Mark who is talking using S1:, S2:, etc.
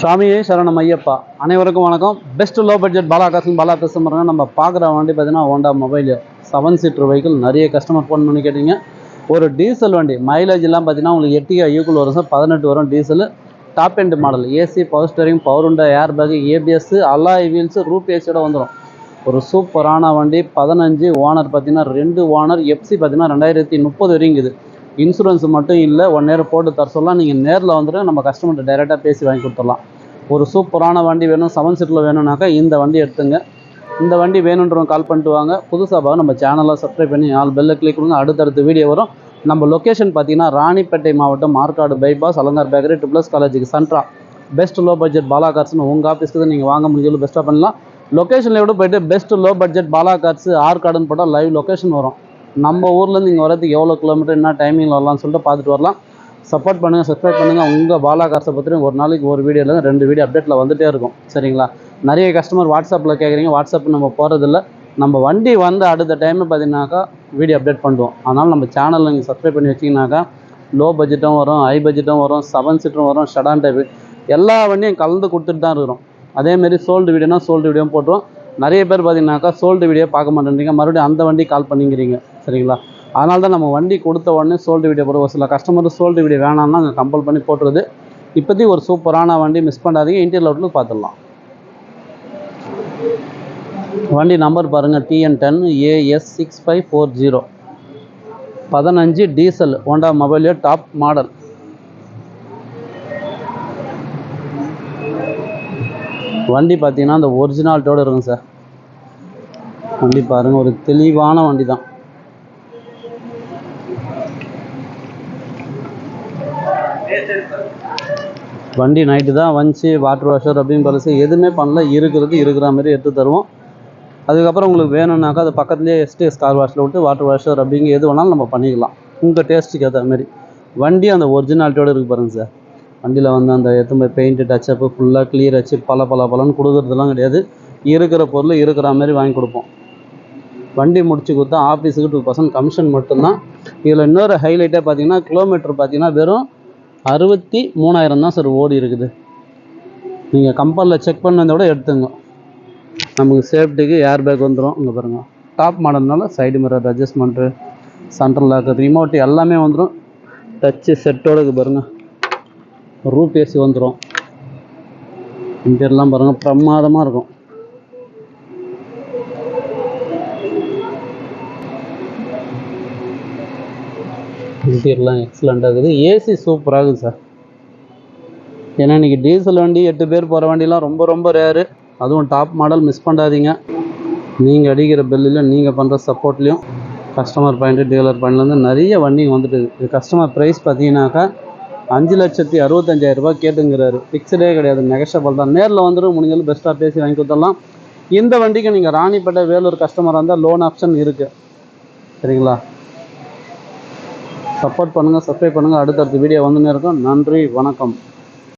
S1: சாமியே சரணம் ஐயப்பா. அனைவருக்கும் வணக்கம். பெஸ்ட் லோ பட்ஜெட் பாலா காசன் பாலா நம்ம பார்க்குற வண்டி பார்த்தீங்கன்னா Honda mobile seven seater vehicle நிறைய கஸ்டமர் ஃபோன் பண்ணி கேட்டீங்க. ஒரு டீசல் வண்டி. மைலேஜ் எல்லாம் பார்த்தீங்கன்னா உங்களுக்கு எட்டு ஐயூக்குள் வரும் சார். பதினெட்டு வரும் diesel top end model AC power steering power உண்டா air bag ABS alloy wheels roof ஏசியோட வந்துடும் ஒரு சூப்பரான வண்டி. பதினஞ்சு ஓனர் பார்த்தீங்கன்னா ரெண்டு ஓனர் எஃப்சி பார்த்தீங்கன்னா ரெண்டாயிரத்தி முப்பது வரைக்கும் இது இன்சூரன்ஸ் மட்டும் இல்லை ஒன் இயர் போட்டு தர சொல்லலாம் நீங்கள் நேரில் வந்துட்டு நம்ம கஸ்டமர்கிட்ட டைரெக்டாக பேசி வாங்கி கொடுத்துடலாம். ஒரு சூப்பரான வண்டி வேணும் செவன் சீட்டில் வேணும்னாக்கா இந்த வண்டி எடுத்துங்க. இந்த வண்டி வேணுன்றவங்க கால் பண்ணிட்டு வாங்க. புதுசாக நம்ம சேனலை சப்ஸ்கிரைப் பண்ணி ஆல் பெல்லை கிளிக் கொடுங்க. அடுத்தடுத்த வீடியோ வரும். நம்ம லொக்கேஷன் பார்த்தீங்கன்னா ராணிப்பேட்டை மாவட்டம் மார்க்காடு பைபாஸ் அலங்கார் பேக்கரி ட்ரிப்ளஸ் காலேஜுக்கு சென்ட்ரா பெஸ்ட் லோ பட்ஜெட் பாலா கார்ஸ்னு உங்கள் ஆஃபீஸ்க்கு நீங்கள் வாங்க முடிஞ்சது பெஸ்ட்டாக பண்ணலாம். லொக்கேஷனில் விட போயிட்டு best low budget Bala cars ஆர்கார்டுன்னு போட்டால் லைவ் லொக்கேஷன் வரும். நம்ம ஊர்லேருந்து இங்கே வரதுக்கு எவ்வளோ கிலோமீட்டர் என்ன டைமிங்கில் வரலாம்னு சொல்லிட்டு பார்த்துட்டு வரலாம். சப்போர்ட் பண்ணுங்கள் சப்ஸ்கிரைப் பண்ணுங்கள் உங்கள் பாலா காசை பற்றி ஒரு நாளைக்கு ஒரு வீடியோவில் ரெண்டு வீடியோ அப்டேட்டில் வந்துகிட்டே இருக்கும். சரிங்களா? நிறைய கஸ்டமர் வாட்ஸ்அப்பில் கேட்குறீங்க வாட்ஸ்அப் நம்ம போகிறதில்ல நம்ம வண்டி வந்து அடுத்த டைமில் பார்த்தீங்கன்னாக்கா வீடியோ அப்டேட் பண்ணுவோம். அதனால் நம்ம சேனலில் நீங்கள் சப்ஸ்கிரைப் பண்ணி வச்சிங்கனாக்கா லோ பட்ஜெட்டும் வரும் ஹை பட்ஜெட்டும் வரும் செவன் சீட்டரும் வரும் ஷடான் டைப் எல்லா வண்டியும் கலந்து கொடுத்துட்டு தான் இருக்கிறோம். அதேமாரி சோல்டு வீடியோனா சோல்டு வீடியோவும் போட்டுருவோம் நிறைய பேர் பார்த்தீங்கன்னாக்கா சோல்டு வீடியோ பார்க்க மாட்டேன்றீங்க. மறுபடியும் அந்த வண்டி கால் பண்ணிக்கிறீங்க. சரிங்களா? அதனால தான் நம்ம வண்டி கொடுத்த உடனே சோல்டு வீடியோ போடுவோம். ஒரு சில கஸ்டமர் சோல்டு வீடியோ வேணாம்னா அங்கே கம்பல் பண்ணி போட்டுருது. இப்போதைக்கு ஒரு சூப்பரான வண்டி மிஸ் பண்ணாதீங்க. இன்டீரியல் அவுட்லுக் பார்த்துடலாம். வண்டி நம்பர் பாருங்கள் TN ten AS six five four zero பதினஞ்சு diesel Honda Mobilio top model வண்டி பார்த்தீங்கன்னா அந்த ஒரிஜினாலிட்டியோடு இருக்கும் சார். வண்டி பாருங்கள் ஒரு தெளிவான வண்டி தான் வண்டி நைட்டு தான் வந்துச்சு வாட்டர் வாஷர் அப்படின்னு பழசு எதுவுமே பண்ணல. இருக்கிறது இருக்கிற மாதிரி எடுத்து தருவோம். அதுக்கப்புறம் உங்களுக்கு வேணும்னாக்கா அது பக்கத்துலேயே எஸ்டிஎஸ் கார் வாஷில் விட்டு வாட்டர் வாஷர் அப்படிங்க எது வேணாலும் நம்ம பண்ணிக்கலாம். உங்கள் டேஸ்ட்டுக்கு ஏற்ற மாதிரி. வண்டி அந்த ஒரிஜினாலிட்டியோடு இருக்கு பாருங்கள் சார் வண்டியில் வந்து அந்த எத்தனை பெயிண்ட்டு டச்சப்பு ஃபுல்லாக கிளியர் வச்சு பல பல பலன்னு கொடுக்குறதுலாம் கிடையாது. இருக்கிற பொருள் இருக்கிற மாதிரி வாங்கி கொடுப்போம். வண்டி முடிச்சு கொடுத்தா ஆஃபீஸுக்கு டூ பர்சன்ட் கமிஷன் மட்டும்தான். இதில் இன்னொரு ஹைலைட்டாக பார்த்தீங்கன்னா கிலோமீட்டர் பார்த்தீங்கன்னா வெறும் அறுபத்தி மூணாயிரம் தான் சார் ஓடி இருக்குது. நீங்கள் கம்பெனியில் செக் பண்ணதை விட எடுத்துங்க. நமக்கு சேஃப்டிக்கு ஏர் பேக் வந்துடும் இங்கே பாருங்கள் top மாடல்னால side mirror adjustment central lock remote எல்லாமே வந்துடும் டச்சு செட்டோட இருக்கு பாருங்கள் ரூப் ஏசி வந்துடும் இன்டீரியர்லாம் பாருங்கள் பிரமாதமாக இருக்கும். இன்டீரியர்லாம் எக்ஸலண்ட்டாக இருக்குது. ஏசி சூப்பராக இருக்குது சார் ஏன்னா இன்றைக்கி டீசல் வண்டி எட்டு பேர் போகிற வண்டிலாம் ரொம்ப ரொம்ப ரேரு அதுவும் டாப் மாடல் மிஸ் பண்ணாதீங்க. நீங்கள் அடிக்கிற பில்லில் நீங்கள் பண்ணுற சப்போர்ட்லேயும் கஸ்டமர் பாயிண்ட்டு டீலர் பாயிண்ட்லேருந்து நிறைய வண்டிங்க வந்துட்டு இது கஸ்டமர் ப்ரைஸ் பார்த்தீங்கன்னாக்கா அஞ்சு லட்சத்தி அறுபத்தஞ்சாயிரரூபா கேட்டுங்கிறாரு. ஃபிக்ஸ்டே கிடையாது. நெகஷபிள் தான். நேரில் வந்துடும் முடிஞ்சாலும் பெஸ்ட்டாக பேசி வாங்கி கொடுத்துடலாம். இந்த வண்டிக்கு நீங்கள் ராணிப்பேட்டை வேலூர் கஸ்டமராக இருந்தால் லோன் ஆப்ஷன் இருக்குது சரிங்களா? சப்போர்ட் பண்ணுங்கள் சப்ஸ்கிரைப் பண்ணுங்கள் அடுத்தடுத்த வீடியோ வந்துன்னு இருக்கும். நன்றி வணக்கம்.